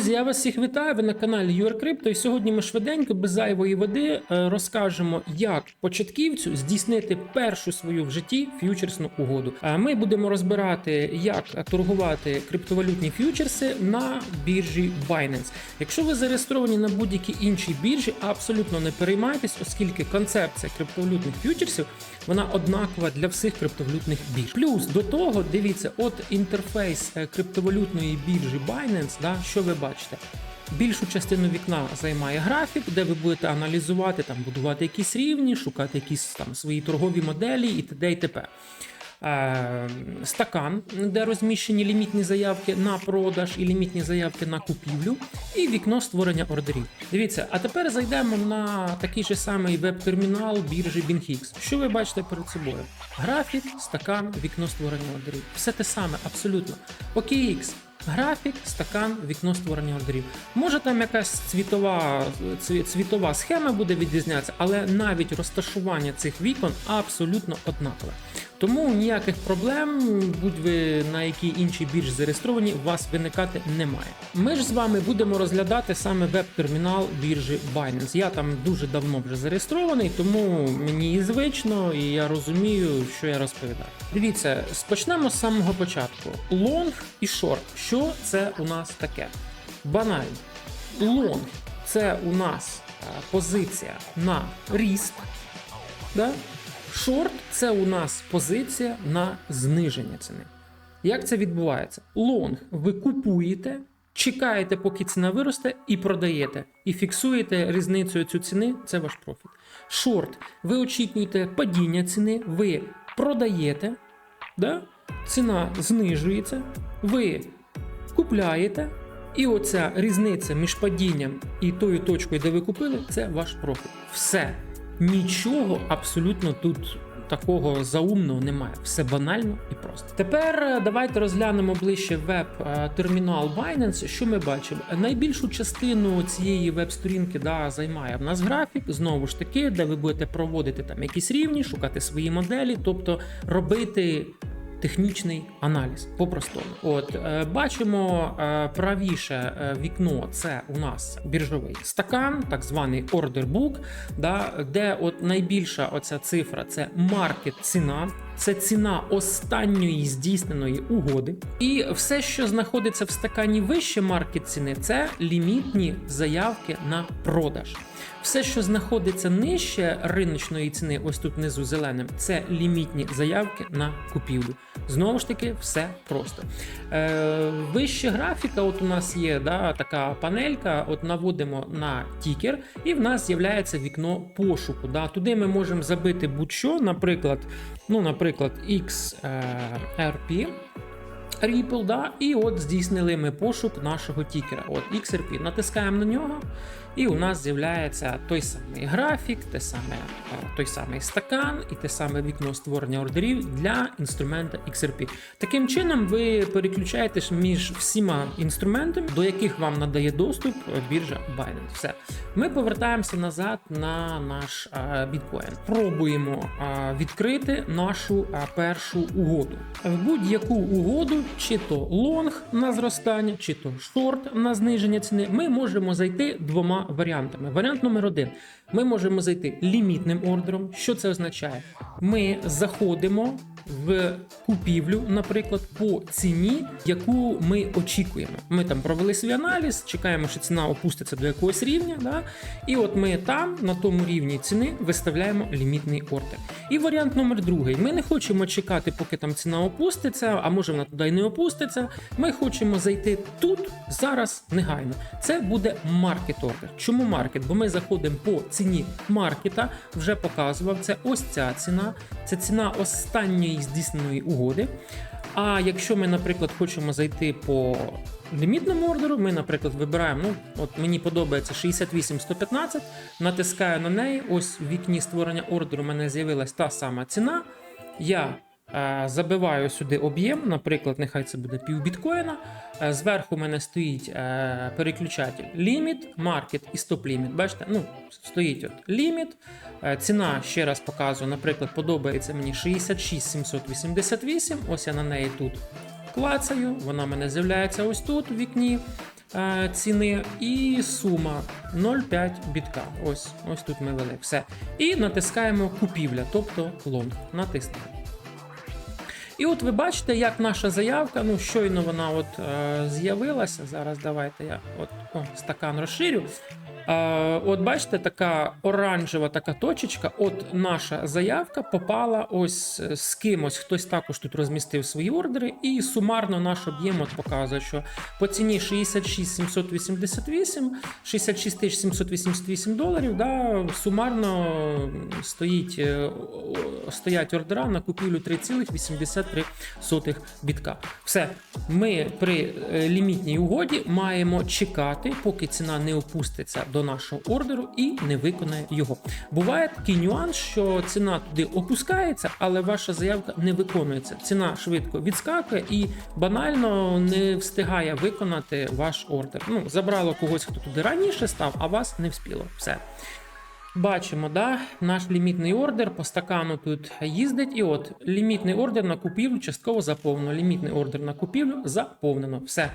Друзі, я вас всіх вітаю. Ви на каналі UrCrypto. І сьогодні ми швиденько, без зайвої води, е, розкажемо, як початківцю здійснити першу свою в житті ф'ючерсну угоду. А ми будемо розбирати, як торгувати криптовалютні ф'ючерси на біржі Binance. Якщо ви зареєстровані на будь-якій іншій біржі, абсолютно не переймайтесь, оскільки концепція криптовалютних ф'ючерсів вона однакова для всіх криптовалютних бірж. Плюс до того, дивіться, от інтерфейс е, криптовалютної біржі Binance, да, що ви бачите? Більшу частину вікна займає графік, де ви будете аналізувати, там, будувати якісь рівні, шукати якісь там свої торгові моделі і т.д. і т.п. Е, Стакан, де розміщені лімітні заявки на продаж і лімітні заявки на купівлю, і вікно створення ордерів. Дивіться, а тепер зайдемо на такий же самий веб-термінал біржі BingX. Що ви бачите перед собою? Графік, стакан, вікно створення ордерів. Все те саме, абсолютно. OKX. Графік, стакан, вікно створення ордерів. Може там якась цвітова, цві- цвітова схема буде відрізнятися, але навіть розташування цих вікон абсолютно однакове. Тому ніяких проблем, будь ви на якій іншій біржі зареєстровані, у вас виникати немає. Ми ж з вами будемо розглядати саме веб-термінал біржі Binance. Я там дуже давно вже зареєстрований, тому мені і звично, і я розумію, що я розповідаю. Дивіться, спочнемо з самого початку. Лонг і шорт. Що це у нас таке? Банально. Лонг це у нас е, позиція на ріст. Да? Шорт це у нас позиція на зниження ціни. Як це відбувається? Лонг ви купуєте, чекаєте, поки ціна виросте, і продаєте. І фіксуєте різницею цю ціни, це ваш профіт. Шорт, ви очікуєте падіння ціни, ви продаєте, да? ціна знижується, ви купляєте, і оця різниця між падінням і тою точкою, де ви купили, це ваш профіт. Все. Нічого абсолютно тут такого заумного немає. Все банально і просто. Тепер е, давайте розглянемо ближче веб-термінал Binance. Що ми бачимо? Найбільшу частину цієї веб-сторінки да, займає в нас графік, знову ж таки, де ви будете проводити там якісь рівні, шукати свої моделі, тобто робити технічний аналіз по-простому. От е, бачимо е, правіше е, вікно. Це у нас біржовий стакан, так званий book, да, де от найбільша оця цифра це маркет ціна. Це ціна останньої здійсненої угоди, і все, що знаходиться в стакані вище маркет ціни, це лімітні заявки на продаж. Все, що знаходиться нижче риночної ціни, ось тут внизу зеленим, це лімітні заявки на купівлю. Знову ж таки, все просто. Е, вище графіка, от у нас є да, така панелька, от наводимо на тікер, і в нас з'являється вікно пошуку. Да. Туди ми можемо забити будь-що, наприклад, ну, наприклад, XRP. Ripple, да, і от здійснили ми пошук нашого тікера. От XRP. Натискаємо на нього, і у нас з'являється той самий графік, те саме, е, той самий стакан і те саме вікно створення ордерів для інструмента XRP. Таким чином, ви переключаєтесь між всіма інструментами, до яких вам надає доступ е, біржа Binance. Все. Ми повертаємося назад на наш е, біткоін. Пробуємо відкрити нашу першу угоду. В будь-яку угоду, чи то лонг на зростання, чи то шорт на зниження ціни, ми можемо зайти двома варіантами. Варіант номер один: ми можемо зайти лімітним ордером. Що це означає? Ми заходимо в купівлю, наприклад, по ціні, яку ми очікуємо. Ми там провели свій аналіз, чекаємо, що ціна опуститься до якогось рівня. Да? І от ми там, на тому рівні ціни, виставляємо лімітний ордер. І варіант номер другий: ми не хочемо чекати, поки там ціна опуститься, а може вона туди й не опуститься. Ми хочемо зайти тут зараз негайно. Це буде маркет ордер. Чому маркет? Бо ми заходимо по ціні маркета, вже показував. Це ось ця ціна, це ціна останньої здійсненої угоди. А якщо ми, наприклад, хочемо зайти по лімітному ордеру, ми, наприклад, вибираємо, ну, от мені подобається 68115, натискаю на неї. Ось в вікні створення ордеру у мене з'явилась та сама ціна. Я забиваю сюди об'єм, наприклад, нехай це буде пів біткоїна. Е, Зверху у мене стоїть е, переключатель ліміт, маркет і стоп-ліміт. Бачите, ну, стоїть от ліміт. Е, Ціна, ще раз показую, наприклад, подобається мені 66788. Ось я на неї тут клацаю, вона мене з'являється ось тут в вікні. е, ціни, і сума 0,5 бітка. Ось, ось тут ми вели. Все. І натискаємо купівля, тобто лонг. Натиснемо. І от ви бачите, як наша заявка, ну щойно вона от е, з'явилася. Зараз давайте я от о, стакан розширю. Е, от бачите, така оранжева така точечка. От наша заявка попала ось е, з кимось. Хтось також тут розмістив свої ордери, і сумарно наш об'єм от показує, що по ціні 66 788, 66 788 доларів. Да, сумарно стоїть, е, стоять ордера на купівлю 3,83 бітка. Все, ми при лімітній угоді маємо чекати, поки ціна не опуститься до нашого ордеру і не виконає його. Буває такий нюанс, що ціна туди опускається, але ваша заявка не виконується. Ціна швидко відскакує і банально не встигає виконати ваш ордер. Ну, забрало когось, хто туди раніше став, а вас не вспіло. Все. Бачимо, да, наш лімітний ордер по стакану тут їздить. І от лімітний ордер на купівлю частково заповнено. Лімітний ордер на купівлю заповнено. Все.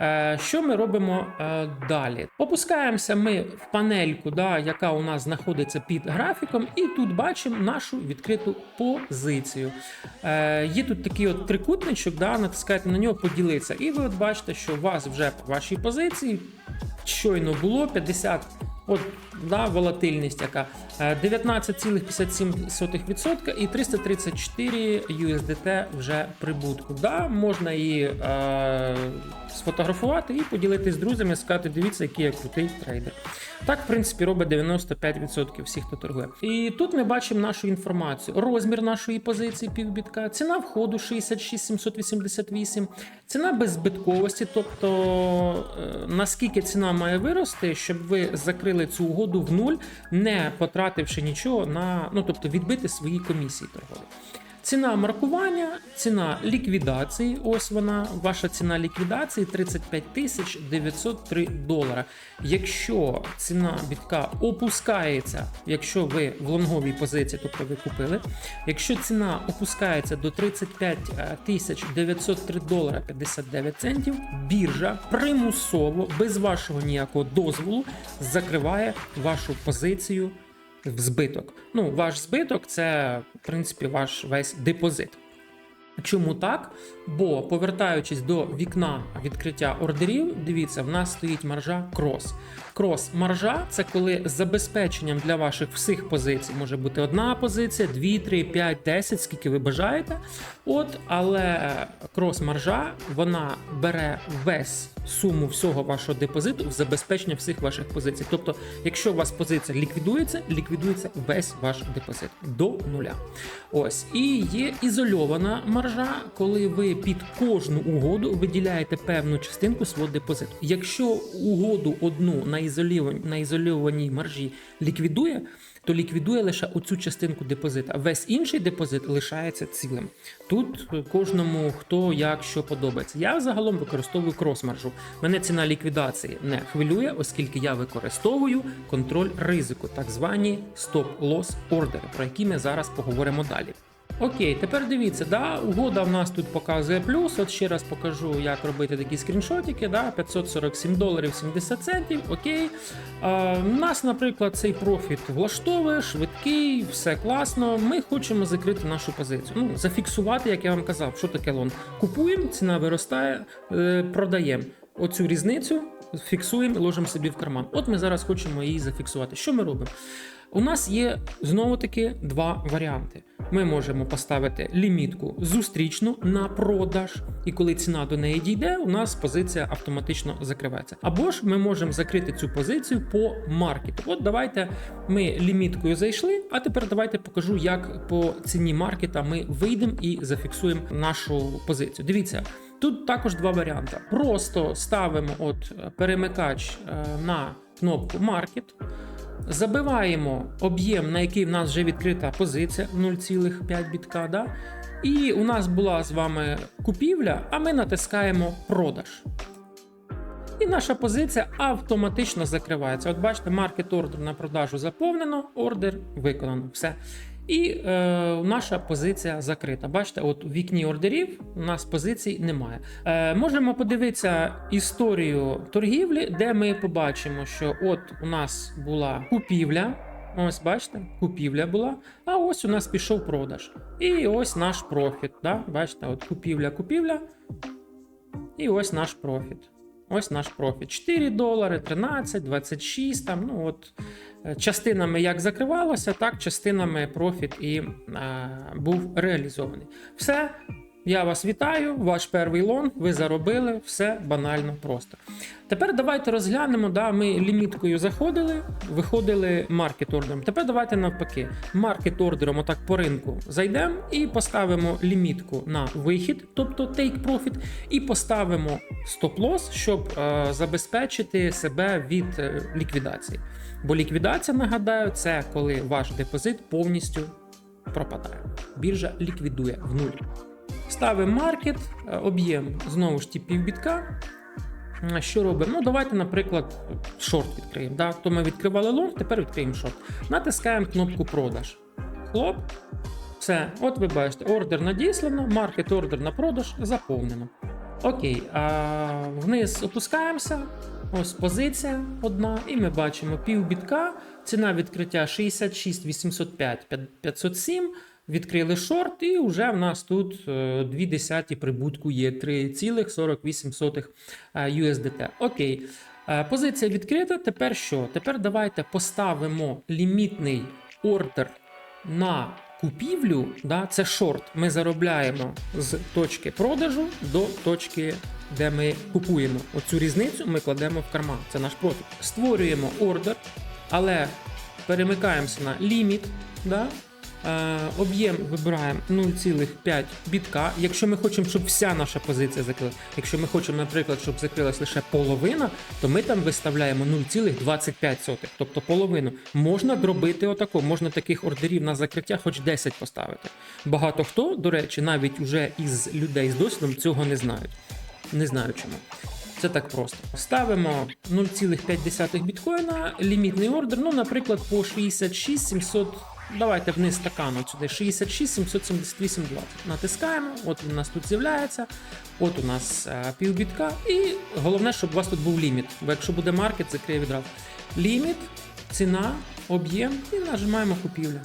Е, що ми робимо е, далі? Опускаємося ми в панельку, да, яка у нас знаходиться під графіком, і тут бачимо нашу відкриту позицію. Е, є тут такий от трикутничок, да, натискаєте на нього поділитися. І ви от бачите, що у вас вже по вашій позиції щойно було 50 От да, волатильність яка 19,57% і 334 USDT вже прибутку. Да, можна її е, сфотографувати і поділитися з друзями, сказати, дивіться, який я крутий трейдер. Так, в принципі, робить 95% всіх, хто торгує. І тут ми бачимо нашу інформацію: розмір нашої позиції півбітка, ціна входу 66 788, ціна беззбитковості, тобто е, наскільки ціна має вирости, щоб ви закрили цю угоду в нуль, не потративши нічого на ну тобто відбити свої комісії торгові. Ціна маркування, ціна ліквідації. Ось вона, ваша ціна ліквідації 35 тисяч 903 долара. Якщо ціна бітка опускається, якщо ви в лонговій позиції, тобто ви купили, якщо ціна опускається до 35 тисяч 903 долара 59 центів, біржа примусово, без вашого ніякого дозволу, закриває вашу позицію в збиток. Ну, ваш збиток це, в принципі, ваш весь депозит. Чому так? Бо повертаючись до вікна відкриття ордерів, дивіться, в нас стоїть маржа крос. Крос маржа це коли забезпеченням для ваших всіх позицій може бути одна позиція, 2, 3, 5, 10, скільки ви бажаєте. От, але крос маржа вона бере весь суму всього вашого депозиту в забезпечення всіх ваших позицій. Тобто, якщо у вас позиція ліквідується, ліквідується весь ваш депозит до нуля. Ось і є ізольована маржа, коли ви під кожну угоду виділяєте певну частинку свого депозиту. Якщо угоду одну на ізольованій, маржі ліквідує, то ліквідує лише оцю частинку депозита. Весь інший депозит лишається цілим. Тут кожному хто як що подобається. Я загалом використовую крос-маржу. Мене ціна ліквідації не хвилює, оскільки я використовую контроль ризику, так звані стоп-лосс ордери, про які ми зараз поговоримо далі. Окей, тепер дивіться, да, угода в нас тут показує плюс. От ще раз покажу, як робити такі скріншотики. Да, 547 доларів 70 центів. Окей. А, нас, наприклад, цей профіт влаштовує, швидкий, все класно. Ми хочемо закрити нашу позицію. Ну, зафіксувати, як я вам казав, що таке лон. Купуємо, ціна виростає, е, продаємо. Оцю різницю фіксуємо, ложимо собі в карман. От ми зараз хочемо її зафіксувати. Що ми робимо? У нас є знову таки два варіанти. Ми можемо поставити лімітку зустрічну на продаж, і коли ціна до неї дійде, у нас позиція автоматично закривається. Або ж ми можемо закрити цю позицію по маркету. От давайте ми ліміткою зайшли, а тепер давайте покажу, як по ціні маркета ми вийдемо і зафіксуємо нашу позицію. Дивіться. Тут також два варіанти. Просто ставимо от перемикач е, на кнопку Market, забиваємо об'єм, на який в нас вже відкрита позиція 0,5 бітка. Да? І у нас була з вами купівля, а ми натискаємо продаж. І наша позиція автоматично закривається. От бачите, маркет ордер на продажу заповнено, ордер виконано. Все. І е, наша позиція закрита. Бачите, от у вікні ордерів у нас позицій немає. Е, можемо подивитися історію торгівлі, де ми побачимо, що от у нас була купівля. Ось бачите, купівля була. А ось у нас пішов продаж. І ось наш профіт. Да? Бачите, от купівля, купівля. І ось наш профіт. Ось наш профіт. 4 долари, 13, 26. Там, ну от частинами як закривалося, так частинами профіт і е, був реалізований. Все. Я вас вітаю, ваш перший лонг, ви заробили, все банально просто. Тепер давайте розглянемо. Да, ми ліміткою заходили, виходили маркет ордером. Тепер давайте навпаки. Маркет ордером, отак по ринку зайдемо і поставимо лімітку на вихід, тобто take profit, і поставимо стоп-лосс, щоб е, забезпечити себе від е, ліквідації. Бо ліквідація, нагадаю, це коли ваш депозит повністю пропадає. Біржа ліквідує в нуль. Ставимо маркет, е, об'єм знову ж ті півбітка. Е, Що робимо? Ну, давайте, наприклад, шорт відкриємо. Да? То ми відкривали лонг, тепер відкриємо шорт. Натискаємо кнопку продаж. Хлоп. Все, от ви бачите, ордер надіслано, маркет ордер на продаж заповнено. Окей, а вниз опускаємося. Ось позиція одна, і ми бачимо півбітка. Ціна відкриття 66 805 507. Відкрили шорт, і вже в нас тут е, 2 десяті прибутку є 3,48 е, USDT. Окей. Е, Позиція відкрита. Тепер що? Тепер давайте поставимо лімітний ордер на купівлю. Да? Це шорт. Ми заробляємо з точки продажу до точки, де ми купуємо. Оцю різницю ми кладемо в карман. Це наш профіт. Створюємо ордер, але перемикаємося на ліміт. Да? Е, об'єм вибираємо 0,5 бітка. Якщо ми хочемо, щоб вся наша позиція закрила, якщо ми хочемо, наприклад, щоб закрилась лише половина, то ми там виставляємо 0,25, тобто половину. Можна дробити отако, можна таких ордерів на закриття хоч 10 поставити. Багато хто, до речі, навіть уже із людей з досвідом цього не знають. Не знаю чому. Це так просто. Ставимо 0,5 біткоїна, лімітний ордер, ну, наприклад, по 66 700. Давайте вниз стакану сюди 66 778 20. Натискаємо, от у нас тут з'являється. От у нас е, півбітка. І головне, щоб у вас тут був ліміт. Бо якщо буде маркет, закриє відразу. Ліміт, ціна, об'єм і нажимаємо купівля.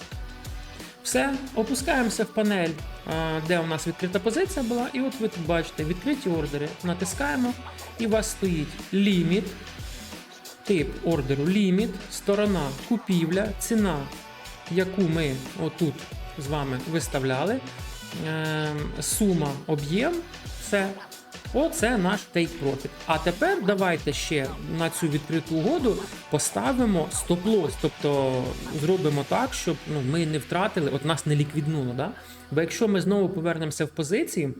Все, опускаємося в панель, е, де у нас відкрита позиція була. І от ви тут бачите відкриті ордери. Натискаємо, і у вас стоїть ліміт. Тип ордеру ліміт, сторона купівля, ціна яку ми отут з вами виставляли. Ем, Сума, об'єм, все. Оце наш take profit. А тепер давайте ще на цю відкриту угоду поставимо стоп-лосс. Тобто зробимо так, щоб ну, ми не втратили, от нас не ліквіднуло. Да? Бо якщо ми знову повернемося в позиції,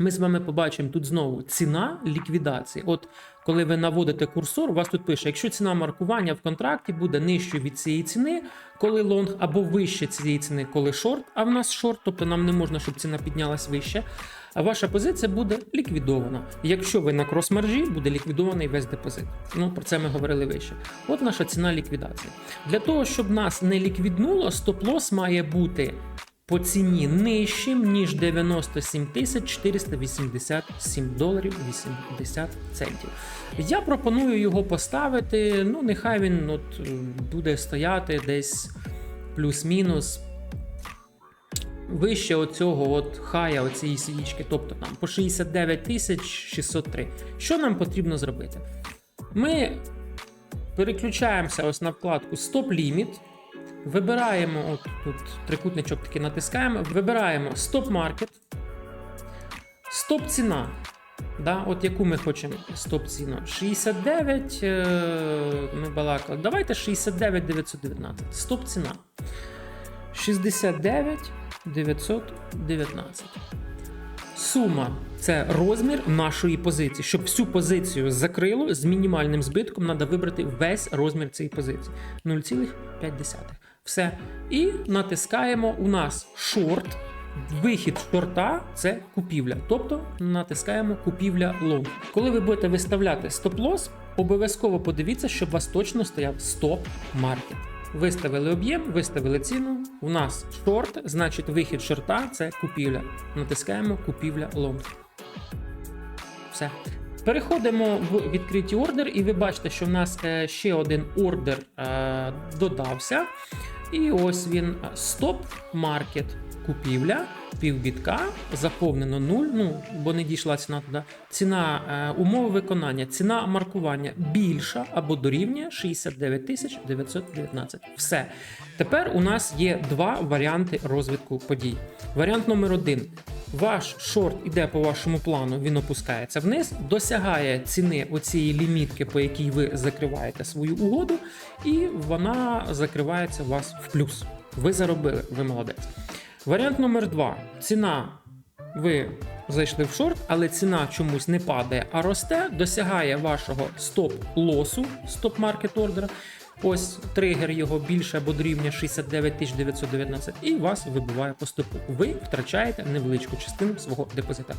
ми з вами побачимо тут знову ціна ліквідації. От коли ви наводите курсор, у вас тут пише, якщо ціна маркування в контракті буде нижчою від цієї ціни, коли лонг, або вище цієї ціни, коли шорт, а в нас шорт, тобто нам не можна, щоб ціна піднялась вище. А ваша позиція буде ліквідована. Якщо ви на крос-маржі, буде ліквідований весь депозит. Ну про це ми говорили вище. От наша ціна ліквідації. Для того, щоб нас не ліквіднуло, стоп-лосс має бути по ціні нижчим, ніж 97 тисяч 487 доларів 80 центів. Я пропоную його поставити. Ну, нехай він от, е, буде стояти десь плюс-мінус. Вище оцього от хая оцієї свічки, тобто там по 69 тисяч 603. Що нам потрібно зробити? Ми переключаємося ось на вкладку Stop Limit. Вибираємо, от тут трикутничок такий натискаємо, вибираємо стоп маркет, стоп ціна. Да, от яку ми хочемо стоп ціну? 69. е, Ми балакали. Давайте 69 919. Стоп ціна. 69 919. Сума це розмір нашої позиції. Щоб всю позицію закрило з мінімальним збитком, треба вибрати весь розмір цієї позиції 0,5. Все. І натискаємо у нас шорт. Вихід шорта це купівля. Тобто натискаємо купівля лонг. Коли ви будете виставляти стоп-лосс, обов'язково подивіться, щоб у вас точно стояв стоп-маркет. виставили об'єм, виставили ціну. У нас шорт, значить вихід шорта це купівля. Натискаємо купівля лонг. Все. Переходимо в відкриті ордер, і ви бачите, що в нас е, ще один ордер е, додався. І ось він стоп маркет купівля, півбітка, заповнено 0, ну бо не дійшла ціна туди. Ціна е, умови виконання, ціна маркування більша або дорівнює 69 919. Все. Тепер у нас є два варіанти розвитку подій. Варіант номер один. Ваш шорт іде по вашому плану, він опускається вниз, досягає ціни оцієї лімітки, по якій ви закриваєте свою угоду, і вона закривається у вас в плюс. Ви заробили, ви молодець. Варіант номер два. Ціна. Ви зайшли в шорт, але ціна чомусь не падає, а росте, досягає вашого стоп-лосу, стоп-маркет ордера. Ось тригер його більше або дорівнює 69 919, і вас вибиває по стопу. Ви втрачаєте невеличку частину свого депозита.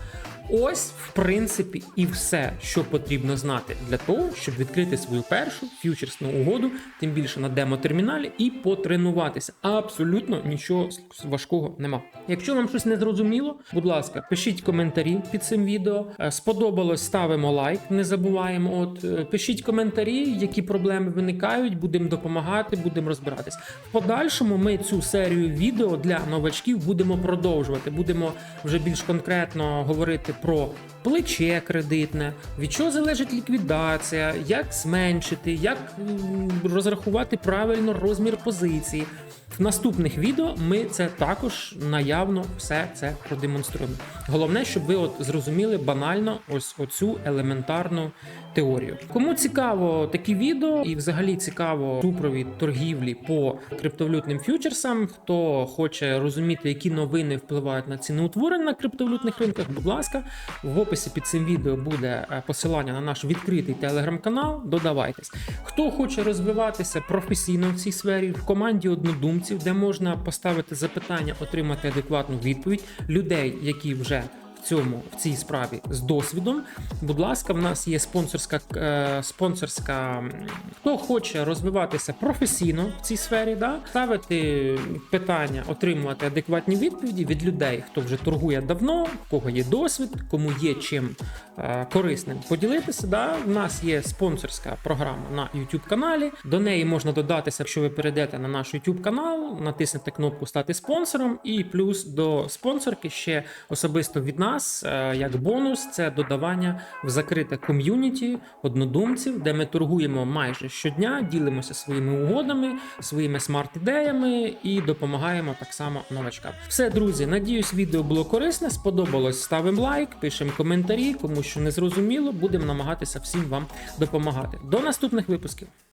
Ось, в принципі, і все, що потрібно знати для того, щоб відкрити свою першу ф'ючерсну угоду, тим більше на демо-терміналі, і потренуватися. Абсолютно нічого важкого нема. Якщо вам щось не зрозуміло, будь ласка, пишіть коментарі під цим відео. Е, Сподобалось, ставимо лайк, не забуваємо. От е, пишіть коментарі, які проблеми виникають. Будемо допомагати, будемо розбиратись. В подальшому ми цю серію відео для новачків будемо продовжувати. Будемо вже більш конкретно говорити про плече кредитне, від чого залежить ліквідація, як зменшити, як розрахувати правильно розмір позиції. В наступних відео ми це також наявно все це продемонструємо. Головне, щоб ви от зрозуміли банально ось оцю елементарну теорію. Кому цікаво такі відео і взагалі цікаво супровід торгівлі по криптовалютним фьючерсам, хто хоче розуміти, які новини впливають на ціноутворення на криптовалютних ринках, будь ласка, в описі під цим відео буде е, посилання на наш відкритий телеграм-канал. Додавайтесь. Хто хоче розвиватися професійно в цій сфері в команді однодумців, де можна поставити запитання, отримати адекватну відповідь. Людей, які вже цьому в цій справі з досвідом. Будь ласка, в нас є спонсорська е, спонсорська. Хто хоче розвиватися професійно в цій сфері, да, ставити питання, отримувати адекватні відповіді від людей, хто вже торгує давно, в кого є досвід, кому є чим е, корисним поділитися. Да. В нас є спонсорська програма на YouTube каналі. До неї можна додатися, якщо ви перейдете на наш YouTube канал, натиснете кнопку Стати спонсором, і плюс до спонсорки ще особисто від нас, е, як бонус, це додавання в закрите ком'юніті однодумців, де ми торгуємо майже щодня, ділимося своїми угодами, своїми смарт-ідеями і допомагаємо так само новачкам. Все, друзі, надіюсь, відео було корисне. Сподобалось, ставимо лайк, пишемо коментарі. Кому що не зрозуміло, будемо намагатися всім вам допомагати. До наступних випусків.